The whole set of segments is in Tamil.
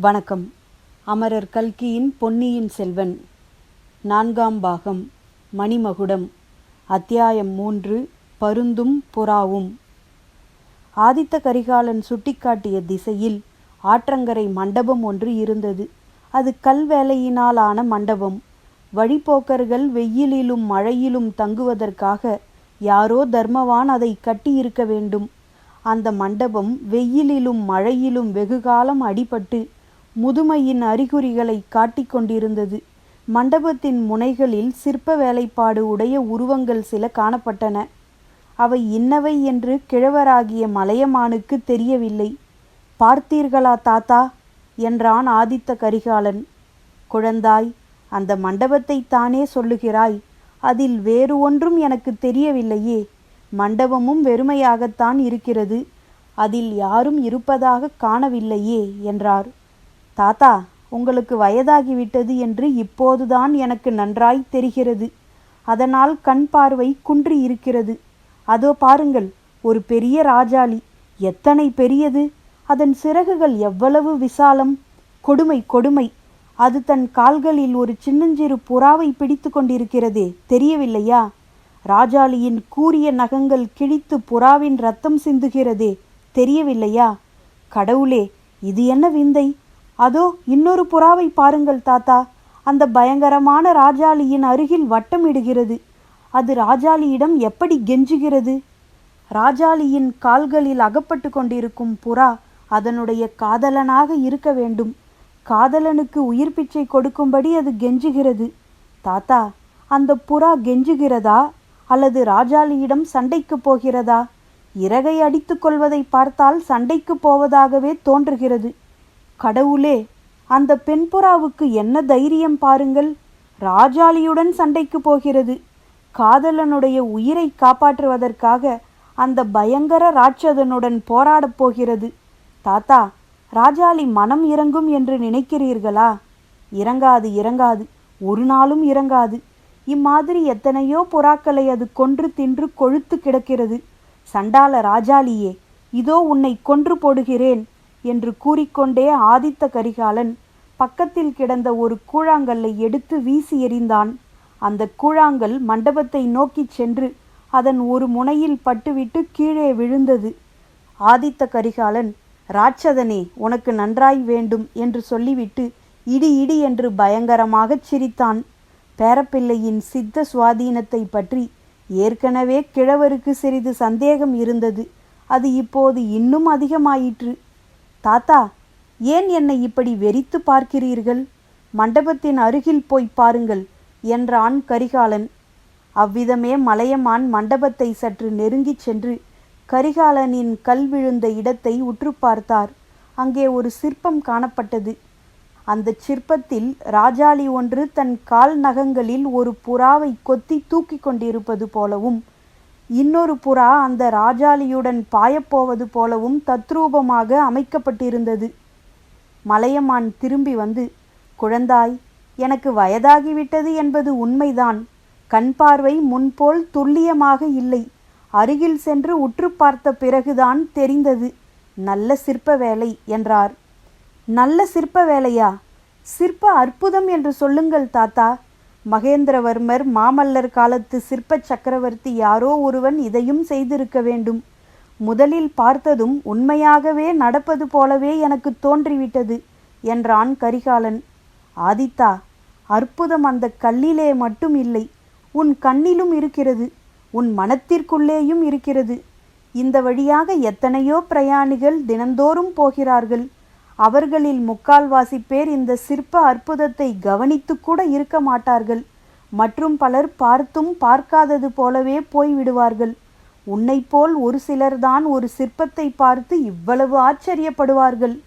வணக்கம். அமரர் கல்கியின் பொன்னியின் செல்வன் நான்காம் பாகம் மணிமகுடம் அத்தியாயம் மூன்று பருந்தும் புறாவும். ஆதித்த கரிகாலன் சுட்டிக்காட்டிய திசையில் ஆற்றங்கரை மண்டபம் ஒன்று இருந்தது. அது கல்வேலையினாலான மண்டபம். வழிப்போக்கர்கள் வெயிலிலும் மழையிலும் தங்குவதற்காக யாரோ தர்மவான் அதை கட்டியிருக்க வேண்டும். அந்த மண்டபம் வெயிலிலும் மழையிலும் வெகுகாலம் அடிபட்டு முதுமையின் அறிகுறிகளை காட்டிக் கொண்டிருந்தது. மண்டபத்தின் முனைகளில் சிற்ப வேலைப்பாடு உடைய உருவங்கள் சில காணப்பட்டன. அவை இன்னவை என்று கிழவராகிய மலையமானுக்கு தெரியவில்லை. பார்த்தீர்களா தாத்தா? என்றான் ஆதித்த கரிகாலன். குழந்தாய் அந்த மண்டபத்தை தானே சொல்லுகிறாய்? அதில் வேறு ஒன்றும் எனக்கு தெரியவில்லையே. மண்டபமும் வெறுமையாகத்தான் இருக்கிறது. அதில் யாரும் இருப்பதாக காணவில்லையே என்றார். தாத்தா உங்களுக்கு வயதாகிவிட்டது என்று இப்போதுதான் எனக்கு நன்றாய் தெரிகிறது. அதனால் கண் பார்வை குன்றி இருக்கிறது. அதோ பாருங்கள் ஒரு பெரிய ராஜாளி. எத்தனை பெரியது? அதன் சிறகுகள் எவ்வளவு விசாலம்? கொடுமை கொடுமை. அது தன் கால்களில் ஒரு சின்னஞ்சிறு புறாவை பிடித்து கொண்டிருக்கிறதே தெரியவில்லையா? ராஜாளியின் கூரிய நகங்கள் கிழித்து புறாவின் ரத்தம் சிந்துகிறதே தெரியவில்லையா? கடவுளே இது என்ன விந்தை? அதோ இன்னொரு புறாவை பாருங்கள் தாத்தா. அந்த பயங்கரமான ராஜாளியின் அருகில் வட்டமிடுகிறது. அது ராஜாளியிடம் எப்படி கெஞ்சுகிறது? ராஜாளியின் கால்களில் அகப்பட்டு கொண்டிருக்கும் புறா அதனுடைய காதலனாக இருக்க வேண்டும். காதலனுக்கு உயிர் பிச்சை கொடுக்கும்படி அது கெஞ்சுகிறது. தாத்தா அந்த புறா கெஞ்சுகிறதா? அல்லது ராஜாளியிடம் சண்டைக்கு போகிறதா? இறகை அடித்து கொள்வதை பார்த்தால் சண்டைக்கு போவதாகவே தோன்றுகிறது. கடவுளே அந்த பெண் புறாவுக்கு என்ன தைரியம் பாருங்கள். ராஜாளியுடன் சண்டைக்கு போகிறது. காதலனுடைய உயிரை காப்பாற்றுவதற்காக அந்த பயங்கர ராட்சதனுடன் போராடப் போகிறது. தாத்தா ராஜாளி மனம் இறங்கும் என்று நினைக்கிறீர்களா? இறங்காது இறங்காது. ஒரு நாளும் இறங்காது. இம்மாதிரி எத்தனையோ புறாக்களை அது கொன்று தின்று கொழுத்து கிடக்கிறது. சண்டால ராஜாலியே இதோ உன்னை கொன்று போடுகிறேன். என்று கூறிக்கொண்டே ஆதித்த கரிகாலன் பக்கத்தில் கிடந்த ஒரு கூழாங்கல்லை எடுத்து வீசி எறிந்தான். அந்த கூழாங்கல் மண்டபத்தை நோக்கிச் சென்று அதன் ஒரு முனையில் பட்டுவிட்டு கீழே விழுந்தது. ஆதித்த கரிகாலன் ராட்சதனே உனக்கு நன்றாய் வேண்டும் என்று சொல்லிவிட்டு இடி இடி என்று பயங்கரமாகச் சிரித்தான். பேரப்பிள்ளையின் சித்த சுவாதீனத்தை பற்றி ஏற்கனவே கிழவருக்கு சிறிது சந்தேகம் இருந்தது. அது இப்போது இன்னும் அதிகமாயிற்று. தாத்தா ஏன் என்னை இப்படி வெறித்து பார்க்கிறீர்கள்? மண்டபத்தின் அருகில் போய் பாருங்கள் என்றான் கரிகாலன். அவ்விதமே மலையமான் மண்டபத்தை சற்று நெருங்கிச் சென்று கரிகாலனின் கல் விழுந்த இடத்தை உற்று பார்த்தார். அங்கே ஒரு சிற்பம் காணப்பட்டது. அந்த சிற்பத்தில் ராஜாளி ஒன்று தன் கால் நகங்களில் ஒரு புறாவை கொத்தி தூக்கி கொண்டிருப்பது போலவும் இன்னொரு புறா அந்த ராஜாளியுடன் பாயப்போவது போலவும் தத்ரூபமாக அமைக்கப்பட்டிருந்தது. மலையமான் திரும்பி வந்து குழந்தாய் எனக்கு வயதாகிவிட்டது என்பது உண்மைதான். கண் பார்வை முன்போல் துல்லியமாக இல்லை. அருகில் சென்று உற்று பார்த்த பிறகுதான் தெரிந்தது. நல்ல சிற்ப வேலை என்றார். நல்ல சிற்ப வேலையா சிற்ப அற்புதம் என்று சொல்லுங்கள் தாத்தா. மகேந்திரவர்மர் மாமல்லர் காலத்து சிற்ப சக்கரவர்த்தி யாரோ ஒருவன் இதையும் செய்திருக்க வேண்டும். முதலில் பார்த்ததும் உண்மையாகவே நடப்பது போலவே எனக்கு தோன்றிவிட்டது என்றான் கரிகாலன். ஆதித்தா அற்புதம் அந்த கல்லிலே மட்டும் இல்லை உன் கண்ணிலும் இருக்கிறது உன் மனத்திற்குள்ளேயும் இருக்கிறது. இந்த வழியாக எத்தனையோ பிரயாணிகள் தினந்தோறும் போகிறார்கள். அவர்களில் முக்கால்வாசி பேர் இந்த சிற்ப அற்புதத்தை கவனித்து கூட இருக்க மாட்டார்கள். மற்றும் பலர் பார்த்தும் பார்க்காதது போலவே போய்விடுவார்கள். உன்னைப்போல் ஒரு சிலர்தான் ஒரு சிற்பத்தை பார்த்து இவ்வளவு ஆச்சரியப்படுவார்கள்.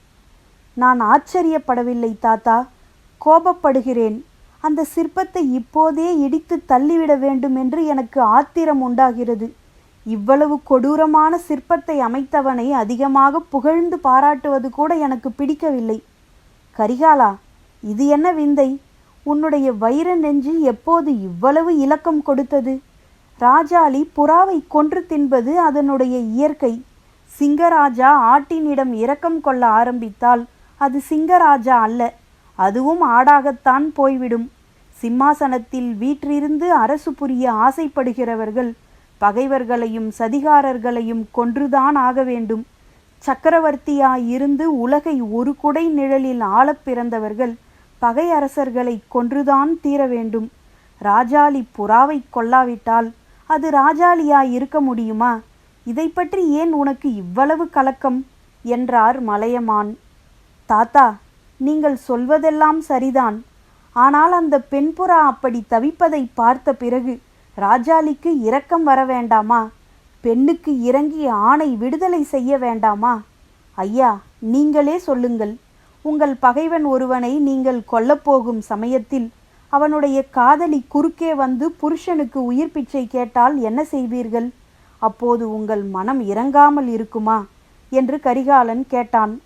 நான் ஆச்சரியப்படவில்லை தாத்தா. கோபப்படுகிறேன். அந்த சிற்பத்தை இப்போதே இடித்து தள்ளிவிட வேண்டும் என்று எனக்கு ஆத்திரம் உண்டாகிறது. இவ்வளவு கொடூரமான சிற்பத்தை அமைத்தவனை அதிகமாக புகழ்ந்து பாராட்டுவது கூட எனக்கு பிடிக்கவில்லை. கரிகாலா இது என்ன விந்தை? உன்னுடைய வைர நெஞ்சு எப்போது இவ்வளவு இலக்கம் கொடுத்தது? ராஜாளி புறாவை கொன்று தின்பது அதனுடைய இயற்கை. சிங்கராஜா ஆட்டினிடம் இரக்கம் கொள்ள ஆரம்பித்தால் அது சிங்கராஜா அல்ல அதுவும் ஆடாகத்தான் போய்விடும். சிம்மாசனத்தில் வீற்றிருந்து அரசு புரிய ஆசைப்படுகிறவர்கள் பகைவர்களையும் சதிகாரர்களையும் கொன்றுதான் ஆக வேண்டும். சக்கரவர்த்தியாயிருந்து உலகை ஒரு குடை நிழலில் ஆளப் பிறந்தவர்கள் பகை அரசர்களை கொன்றுதான் தீர வேண்டும். ராஜாளி புறாவை கொல்லாவிட்டால் அது ராஜாளியாய் இருக்க முடியுமா? இதை பற்றி ஏன் உனக்கு இவ்வளவு கலக்கம்? என்றார் மலையமான். தாத்தா நீங்கள் சொல்வதெல்லாம் சரிதான். ஆனால் அந்த பெண்புறா அப்படி தவிப்பதை பார்த்த பிறகு ராஜாளிக்கு இரக்கம் வர வேண்டாமா? பெண்ணுக்கு இறங்கி ஆணை விடுதலை செய்ய வேண்டாமா? ஐயா நீங்களே சொல்லுங்கள். உங்கள் பகைவன் ஒருவனை நீங்கள் கொல்லப்போகும் சமயத்தில் அவனுடைய காதலி குறுக்கே வந்து புருஷனுக்கு உயிர் பிச்சை கேட்டால் என்ன செய்வீர்கள்? அப்போது உங்கள் மனம் இறங்காமல் இருக்குமா? என்று கரிகாலன் கேட்டான்.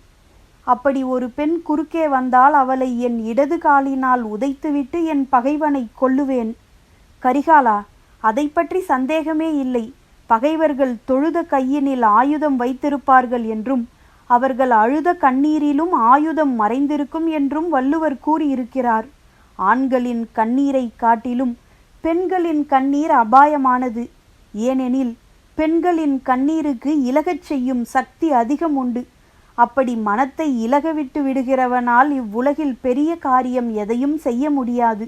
அப்படி ஒரு பெண் குறுக்கே வந்தால் அவளை என் இடது காலினால் உதைத்துவிட்டு என் பகைவனை கொல்லுவேன். கரிகாலா அதை பற்றி சந்தேகமே இல்லை. பகைவர்கள் தொழுத கையினில் ஆயுதம் வைத்திருப்பார்கள் என்றும் அவர்கள் அழுத கண்ணீரிலும் ஆயுதம் மறைந்திருக்கும் என்றும் வள்ளுவர் கூறியிருக்கிறார். ஆண்களின் கண்ணீரை காட்டிலும் பெண்களின் கண்ணீர் அபாயமானது. ஏனெனில் பெண்களின் கண்ணீருக்கு இலகச் செய்யும் சக்தி அதிகம் உண்டு. அப்படி மனத்தை இலகவிட்டு விடுகிறவனால் இவ்வுலகில் பெரிய காரியம் எதையும் செய்ய முடியாது.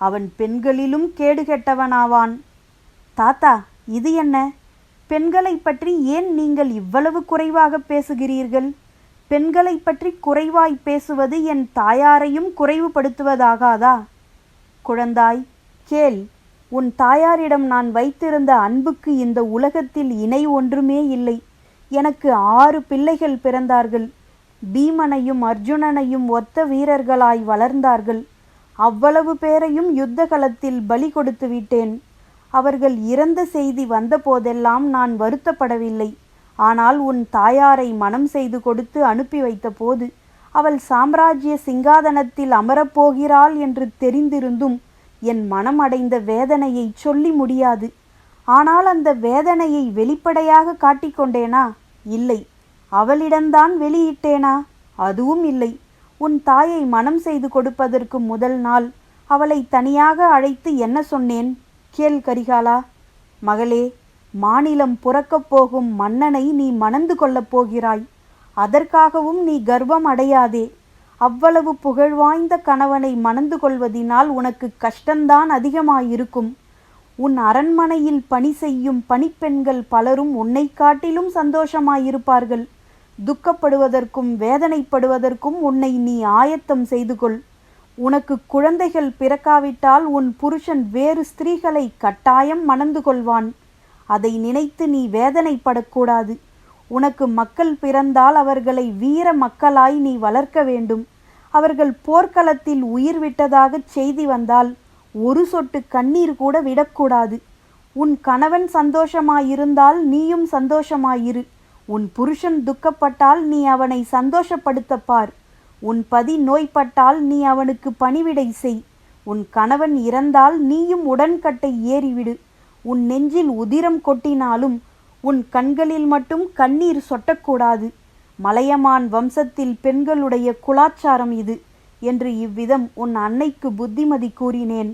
அவன் பெண்களிலும் கேடுகெட்டவனாவான். தாத்தா இது என்ன? பெண்களை பற்றி ஏன் நீங்கள் இவ்வளவு குறைவாக பேசுகிறீர்கள்? பெண்களை பற்றி குறைவாய் பேசுவது என் தாயாரையும் குறைவுபடுத்துவதாகாதா? குழந்தாய் கேள். உன் தாயாரிடம் நான் வைத்திருந்த அன்புக்கு இந்த உலகத்தில் இணை ஒன்றுமே இல்லை. எனக்கு ஆறு பிள்ளைகள் பிறந்தார்கள். பீமனையும் அர்ஜுனனையும் ஒத்த வீரர்களாய் வளர்ந்தார்கள். அவ்வளவு பேரையும் யுத்த களத்தில் பலி கொடுத்து விட்டேன். அவர்கள் இறந்த செய்தி வந்தபோதெல்லாம் நான் வருத்தப்படவில்லை. ஆனால் உன் தாயாரை மனம் செய்து கொடுத்து அனுப்பி வைத்தபோது அவள் சாம்ராஜ்ய சிங்காதனத்தில் அமரப்போகிறாள் என்று தெரிந்திருந்தும் என் மனம் அடைந்த வேதனையை சொல்லி முடியாது. ஆனால் அந்த வேதனையை வெளிப்படையாக காட்டிக்கொண்டேனா இல்லை. அவளிடம்தான் வெளியிட்டேனா? அதுவும் இல்லை. உன் தாயை மனம் செய்து கொடுப்பதற்கு முதல் நாள் அவளை தனியாக அழைத்து என்ன சொன்னேன்? கேள் கரிகாலா மகளே மாநிலம் புறக்கப் போகும் மன்னனை நீ மணந்து கொள்ளப் போகிறாய். அதற்காகவும் நீ கர்வம் அடையாதே. அவ்வளவு புகழ்வாய்ந்த கணவனை மணந்து கொள்வதினால் உனக்கு கஷ்டந்தான் அதிகமாயிருக்கும். உன் அரண்மனையில் பணி செய்யும் பணிப்பெண்கள் பலரும் உன்னை காட்டிலும் சந்தோஷமாயிருப்பார்கள். துக்கப்படுவதற்கும் வேதனைப்படுவதற்கும் உன்னை நீ ஆயத்தம் செய்து கொள் உனக்கு குழந்தைகள் பிறக்காவிட்டால் உன் புருஷன் வேறு ஸ்திரீகளை கட்டாயம் மணந்து கொள்வான். அதை நினைத்து நீ வேதனைப்படக்கூடாது. உனக்கு மக்கள் பிறந்தால் அவர்களை வீர மக்களாய் நீ வளர்க்க வேண்டும். அவர்கள் போர்க்களத்தில் உயிர் விட்டதாகச் செய்தி வந்தால் ஒரு சொட்டு கண்ணீர் கூட விடக்கூடாது. உன் கணவன் சந்தோஷமாயிருந்தால் நீயும் சந்தோஷமாயிரு. உன் புருஷன் துக்கப்பட்டால் நீ அவனை சந்தோஷப்படுத்தப் பார். உன் பதி நோய்பட்டால் நீ அவனுக்கு பணிவிடை செய். உன் கணவன் இறந்தால் நீயும் உடன்கட்டை ஏறிவிடு. உன் நெஞ்சில் உதிரம் கொட்டினாலும் உன் கண்களில் மட்டும் கண்ணீர் சொட்டக்கூடாது. மலையமான் வம்சத்தில் பெண்களுடைய குலாச்சாரம் இது என்று இவ்விதம் உன் அன்னைக்கு புத்திமதி கூறினேன்.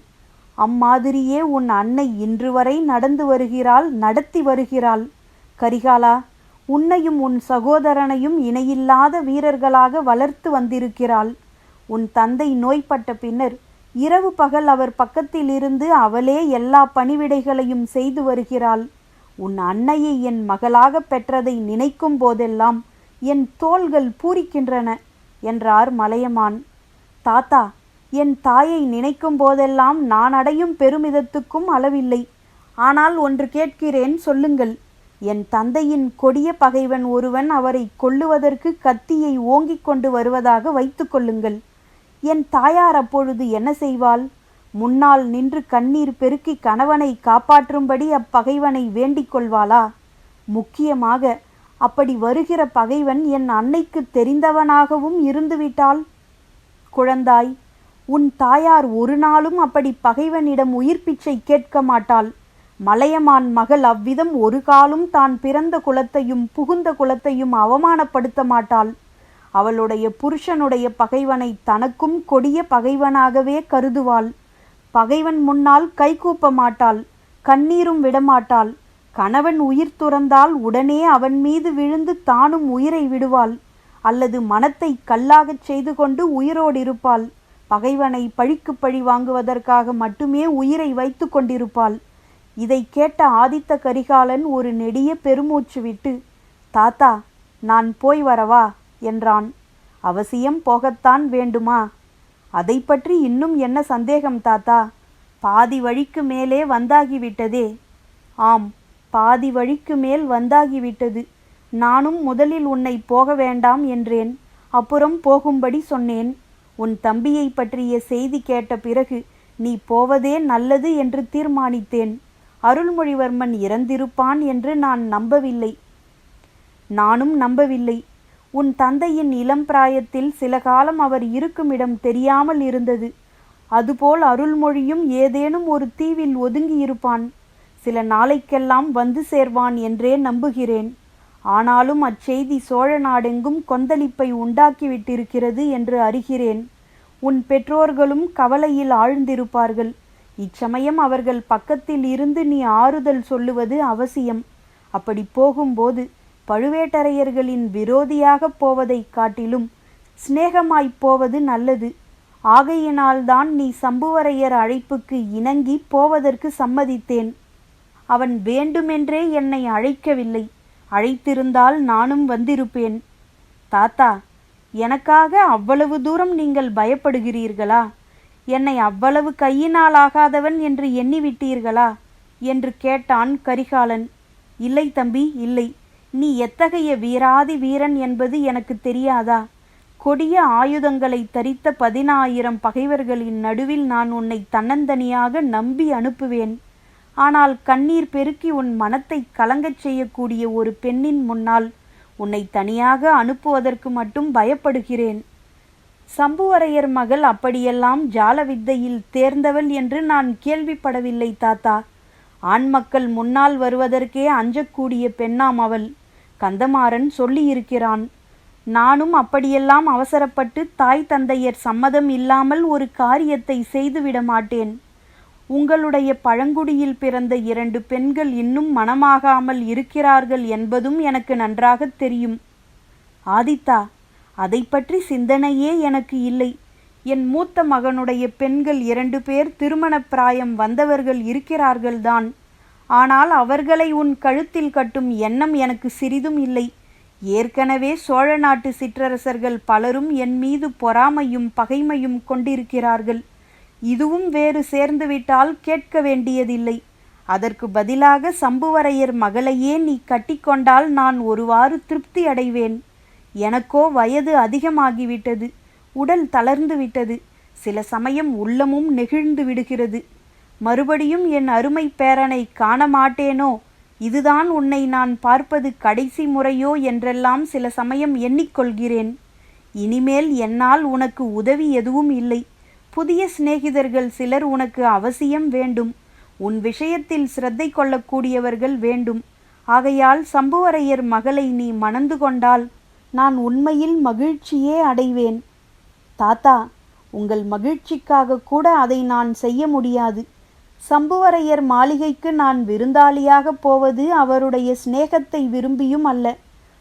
அம்மாதிரியே உன் அன்னை இன்று வரை நடந்து வருகிறாள் நடத்தி வருகிறாள். கரிகாலா உன்னையும் உன் சகோதரனையும் இணையில்லாத வீரர்களாக வளர்த்து வந்திருக்கிறாள். உன் தந்தை நோய்பட்ட பின்னர் இரவு பகல் அவர் பக்கத்திலிருந்து அவளே எல்லா பணிவிடைகளையும் செய்து வருகிறாள். உன் அன்னையை என் மகளாக பெற்றதை நினைக்கும் போதெல்லாம் என் தோள்கள் பூரிக்கின்றன என்றார் மலையமான். தாத்தா என் தாயை நினைக்கும் போதெல்லாம் நான் அடையும் பெருமிதத்துக்கும் அளவில்லை. ஆனால் ஒன்று கேட்கிறேன் சொல்லுங்கள். என் தந்தையின் கொடிய பகைவன் ஒருவன் அவரை கொல்லுவதற்கு கத்தியை ஓங்கிக் கொண்டு வருவதாக வைத்துக்கொள்ளுங்கள் என் தாயார் அப்பொழுது என்ன செய்வாள்? முன்னால் நின்று கண்ணீர் பெருக்கி கணவனை காப்பாற்றும்படி அப்பகைவனை வேண்டிக் கொள்வாளா? முக்கியமாக அப்படி வருகிற பகைவன் என் அன்னைக்கு தெரிந்தவனாகவும் இருந்துவிட்டால் குழந்தாய் உன் தாயார் ஒரு நாளும் அப்படி பகைவனிடம் உயிர் பிச்சை கேட்க மாட்டாள். மலையமான் மகள் அவ்விதம் ஒரு காலும் தான் பிறந்த குலத்தையும் புகுந்த குலத்தையும் அவமானப்படுத்த மாட்டாள். அவளுடைய புருஷனுடைய பகைவனை தனக்கும் கொடிய பகைவனாகவே கருதுவாள். பகைவன் முன்னால் கைகூப்ப மாட்டாள் கண்ணீரும் விடமாட்டாள் கணவன் உயிர் துறந்தால் உடனே அவன் மீது விழுந்து தானும் உயிரை விடுவாள். அல்லது மனத்தை கல்லாகச் செய்து கொண்டு உயிரோடு இருப்பாள். பகைவனை பழிக்கு பழி வாங்குவதற்காக மட்டுமே உயிரை வைத்து கொண்டிருப்பாள். இதை கேட்ட ஆதித்த கரிகாலன் ஒரு நெடிய பெருமூச்சு விட்டு தாத்தா நான் போய் வரவா? என்றான். அவசியம் போகத்தான் வேண்டுமா? அதை பற்றி இன்னும் என்ன சந்தேகம் தாத்தா? பாதி வழிக்கு மேலே வந்தாகிவிட்டதே. ஆம் பாதி வழிக்கு மேல் வந்தாகிவிட்டது. நானும் முதலில் உன்னை போக வேண்டாம் என்றேன். அப்புறம் போகும்படி சொன்னேன். உன் தம்பியை பற்றிய செய்தி கேட்ட பிறகு நீ போவதே நல்லது என்று தீர்மானித்தேன். அருள்மொழிவர்மன் இறந்திருப்பான் என்று நான் நம்பவில்லை. நானும் நம்பவில்லை. உன் தந்தையின் இளம் பிராயத்தில் சில காலம் அவர் இருக்கும் இடம் தெரியாமல் இருந்தது. அதுபோல் அருள்மொழியும் ஏதேனும் ஒரு தீவில் ஒதுங்கியிருப்பான். சில நாளைக்கெல்லாம் வந்து சேர்வான் என்றே நம்புகிறேன். ஆனாலும் அச்செய்தி சோழ நாடெங்கும் கொந்தளிப்பை உண்டாக்கிவிட்டிருக்கிறது என்று அறிகிறேன். உன் பெற்றோர்களும் கவலையில் ஆழ்ந்திருப்பார்கள். இச்சமயம் அவர்கள் பக்கத்தில் இருந்து நீ ஆறுதல் சொல்லுவது அவசியம். அப்படி போகும்போது பழுவேட்டரையர்களின் விரோதியாகப் போவதைக் காட்டிலும் சிநேகமாய்ப் போவது நல்லது. ஆகையினால்தான் நீ சம்புவரையர் அழைப்புக்கு இணங்கி போவதற்கு சம்மதித்தேன். அவன் வேண்டுமென்றே என்னை அழைக்கவில்லை. அழைத்திருந்தால் நானும் வந்திருப்பேன். தாத்தா எனக்காக அவ்வளவு தூரம் நீங்கள் பயப்படுகிறீர்களா? என்னை அவ்வளவு கையினால் ஆகாதவன் என்று எண்ணிவிட்டீர்களா? என்று கேட்டான் கரிகாலன். இல்லை தம்பி இல்லை. நீ எத்தகைய வீராதி வீரன் என்பது எனக்கு தெரியாதா? கொடிய ஆயுதங்களை தரித்த பதினாயிரம் பகைவர்களின் நடுவில் நான் உன்னை தன்னந்தனியாக நம்பி அனுப்புவேன். ஆனால் கண்ணீர் பெருக்கி உன் மனத்தை கலங்கச் செய்யக்கூடிய ஒரு பெண்ணின் முன்னால் உன்னை தனியாக அனுப்புவதற்கு மட்டும் பயப்படுகிறேன். சம்புவரையர் மகள் அப்படியெல்லாம் ஜால வித்தையில் தேர்ந்தவள் என்று நான் கேள்விப்படவில்லை தாத்தா. ஆண் மக்கள் முன்னால் வருவதற்கே அஞ்சக்கூடிய பெண்ணாம் அவள். கந்தமாறன் சொல்லியிருக்கிறான் நானும் அப்படியெல்லாம் அவசரப்பட்டு தாய் தந்தையர் சம்மதம் இல்லாமல் ஒரு காரியத்தை செய்துவிட மாட்டேன். உங்களுடைய பழங்குடியில் பிறந்த இரண்டு பெண்கள் இன்னும் மனமாகாமல் இருக்கிறார்கள் என்பதும் எனக்கு நன்றாக தெரியும். ஆதித்தா அதை பற்றி சிந்தனையே எனக்கு இல்லை. என் மூத்த மகனுடைய பெண்கள் இரண்டு பேர் திருமணப் பிராயம் வந்தவர்கள் இருக்கிறார்கள்தான். ஆனால் அவர்களை உன் கழுத்தில் கட்டும் எண்ணம் எனக்கு சிறிதும் இல்லை. ஏற்கனவே சோழ நாட்டு சிற்றரசர்கள் பலரும் என் மீது பொறாமையும் பகைமையும் கொண்டிருக்கிறார்கள். இதுவும் வேறு சேர்ந்துவிட்டால் கேட்க வேண்டியதில்லை. அதற்கு பதிலாக சம்புவரையர் மகளையே நீ கட்டிக்கொண்டால் நான் ஒருவாறு திருப்தி அடைவேன். எனக்கோ வயது அதிகமாகிவிட்டது. உடல் தளர்ந்து விட்டது. சில சமயம் உள்ளமும் நெகிழ்ந்து விடுகிறது. மறுபடியும் என் அருமை பேரனை காண மாட்டேனோ? இதுதான் உன்னை நான் பார்ப்பது கடைசி முறையோ என்றெல்லாம் சில சமயம் எண்ணிக்கொள்கிறேன். இனிமேல் என்னால் உனக்கு உதவி எதுவும் இல்லை. புதிய சிநேகிதர்கள் சிலர் உனக்கு அவசியம் வேண்டும். உன் விஷயத்தில் சிரத்தை கொள்ளக்கூடியவர்கள் வேண்டும். ஆகையால் சம்புவரையர் மகளை நீ மணந்து கொண்டால் நான் உண்மையில் மகிழ்ச்சியே அடைவேன். தாத்தா உங்கள் மகிழ்ச்சிக்காக கூட அதை நான் செய்ய முடியாது. சம்புவரையர் மாளிகைக்கு நான் விருந்தாளியாக போவது அவருடைய சிநேகத்தை விரும்பியும் அல்ல.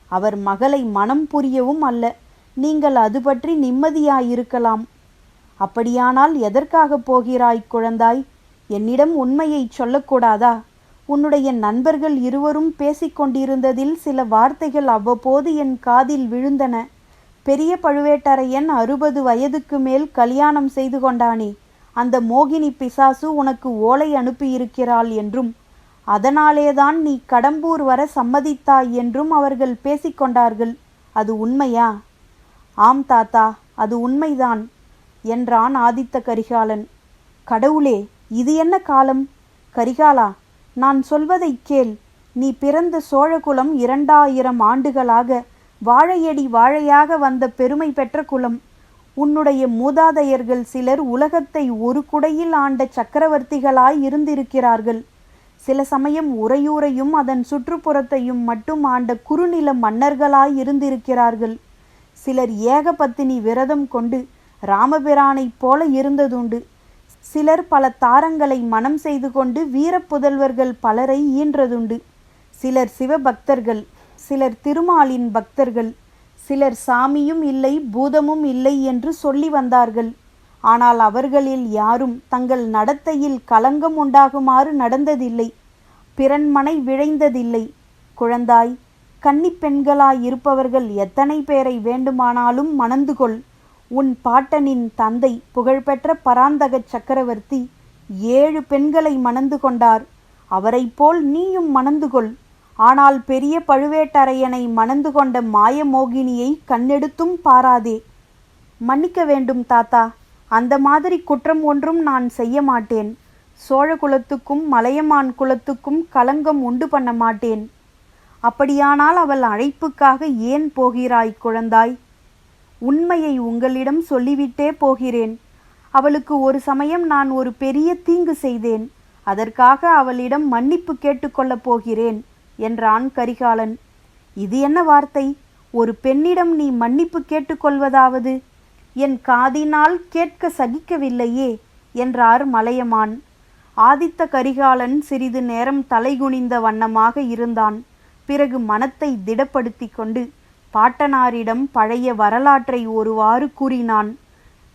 அவர் மகளை மனம் புரியவும் அல்ல. நீங்கள் அது பற்றி நிம்மதியாயிருக்கலாம். அப்படியானால் எதற்காக போகிறாய் குழந்தாய்? என்னிடம் உண்மையை சொல்லக்கூடாதா? உன்னுடைய நண்பர்கள் இருவரும் பேசிக்கொண்டிருந்ததில் சில வார்த்தைகள் அவ்வப்போது என் காதில் விழுந்தன. பெரிய பழுவேட்டரையன் அறுபது வயதுக்கு மேல் கல்யாணம் செய்து கொண்டானே. அந்த மோகினி பிசாசு உனக்கு ஓலை அனுப்பியிருக்கிறாள் என்றும் அதனாலேதான் நீ கடம்பூர் வர சம்மதித்தாய் என்றும் அவர்கள் பேசிக்கொண்டார்கள். அது உண்மையா? ஆம் தாத்தா அது உண்மைதான் என்றான் ஆதித்த கரிகாலன். கடவுளே இது என்ன காலம்? கரிகாலா நான் சொல்வதைக் கேள். நீ பிறந்த சோழகுலம் இரண்டாயிரம் ஆண்டுகளாக வாழையடி வாழையாக வந்த பெருமை பெற்ற குலம். உன்னுடைய மூதாதையர்கள் சிலர் உலகத்தை ஒரு குடையில் ஆண்ட சக்கரவர்த்திகளாய் இருந்திருக்கிறார்கள். சில சமயம் உறையூரையும் அதன் சுற்றுப்புறத்தையும் மட்டும் ஆண்ட குறுநில மன்னர்களாய் இருந்திருக்கிறார்கள். சிலர் ஏகபத்தினி விரதம் கொண்டு ராமபிரானைப் போல இருந்ததுண்டு. சிலர் பல தாரங்களை மனம் செய்து கொண்டு வீரப்புதல்வர்கள் பலரை ஈன்றதுண்டு. சிலர் சிவபக்தர்கள் சிலர் திருமாலின் பக்தர்கள் சிலர் சாமியும் இல்லை பூதமும் இல்லை என்று சொல்லி வந்தார்கள். ஆனால் அவர்களில் யாரும் தங்கள் நடத்தையில் கலங்கம் உண்டாகுமாறு நடந்ததில்லை. பிறன்மனை விழைந்ததில்லை. குழந்தாய் கன்னிப்பெண்களாய் இருப்பவர்கள் எத்தனை பேரை வேண்டுமானாலும் மணந்து கொள் உன் பாட்டனின் தந்தை புகழ்பெற்ற பராந்தக சக்கரவர்த்தி ஏழு பெண்களை மணந்து கொண்டார். அவரைப் போல் நீயும் மணந்து கொள். ஆனால் பெரிய பழுவேட்டரையனை மணந்து கொண்ட மாயமோகினியை கண்ணெடுத்தும் பாராதே. மன்னிக்க வேண்டும் தாத்தா. அந்த மாதிரி குற்றம் ஒன்றும் நான் செய்ய மாட்டேன். சோழ குலத்துக்கும் மலையமான் குலத்துக்கும் களங்கம் உண்டு பண்ண மாட்டேன். அப்படியானால் அவள் அழைப்புக்காக ஏன் போகிறாய் குழந்தாய்? உண்மையை உங்களிடம் சொல்லிவிட்டே போகிறேன். அவளுக்கு ஒரு சமயம் நான் ஒரு பெரிய தீங்கு செய்தேன். அதற்காக அவளிடம் மன்னிப்பு கேட்டுக்கொள்ளப் போகிறேன் என்றான் கரிகாலன். இது என்ன வார்த்தை? ஒரு பெண்ணிடம் நீ மன்னிப்பு கேட்டுக்கொள்வதாவது என் காதினால் கேட்க சகிக்கவில்லையே என்றார் மலையமான். ஆதித்த கரிகாலன் சிறிது நேரம் தலைகுனிந்த வண்ணமாக இருந்தான். பிறகு மனத்தை திடப்படுத்தி கொண்டு பாட்டனாரிடம் பழைய வரலாற்றை ஒருவாறு கூறினான்.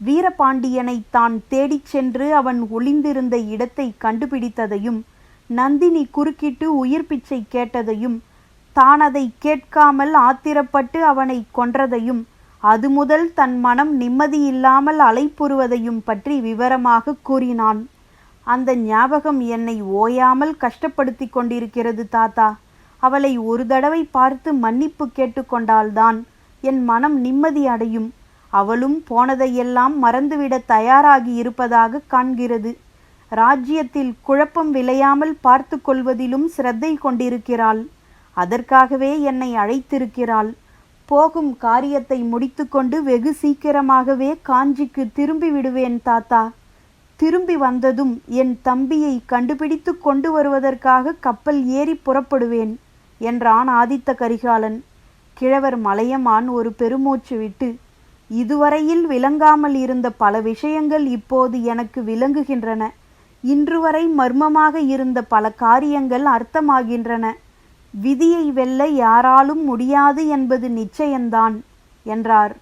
வீரபாண்டியனை தான் தேடிச் சென்று அவன் ஒளிந்திருந்த இடத்தை கண்டுபிடித்ததையும் நந்தினி குறுக்கிட்டு உயிர் பிச்சை கேட்டதையும் தான் அதை கேட்காமல் ஆத்திரப்பட்டு அவனை கொன்றதையும் அது முதல் தன் மனம் நிம்மதியில்லாமல் அலைப்புறுவதையும் பற்றி விவரமாக கூறினான். அந்த ஞாபகம் என்னை ஓயாமல் கஷ்டப்படுத்தி கொண்டிருக்கிறது தாத்தா. அவளை ஒரு தடவை பார்த்து மன்னிப்பு கேட்டுக்கொண்டால்தான் என் மனம் நிம்மதி அடையும். அவளும் போனதையெல்லாம் மறந்துவிட தயாராகி இருப்பதாக காண்கிறது. ராஜ்யத்தில் குழப்பம் விளையாமல் பார்த்து கொள்வதிலும் சிரத்தை கொண்டிருக்கிறாள். அதற்காகவே என்னை அழைத்திருக்கிறாள். போகும் காரியத்தை முடித்துக்கொண்டு வெகு சீக்கிரமாகவே காஞ்சிக்கு திரும்பி விடுவேன் தாத்தா. திரும்பி வந்ததும் என் தம்பியை கண்டுபிடித்து கொண்டு வருவதற்காக கப்பல் ஏறி புறப்படுவேன். என்றான் ஆதித்த கரிகாலன். கிழவர் மலையமான் ஒரு பெருமூச்சு விட்டு இதுவரையில் விளங்காமல் இருந்த பல விஷயங்கள் இப்போது எனக்கு விளங்குகின்றன. இன்று வரை மர்மமாக இருந்த பல காரியங்கள் அர்த்தமாகின்றன. விதியை வெல்ல யாராலும் முடியாது என்பது நிச்சயம்தான் என்றார்.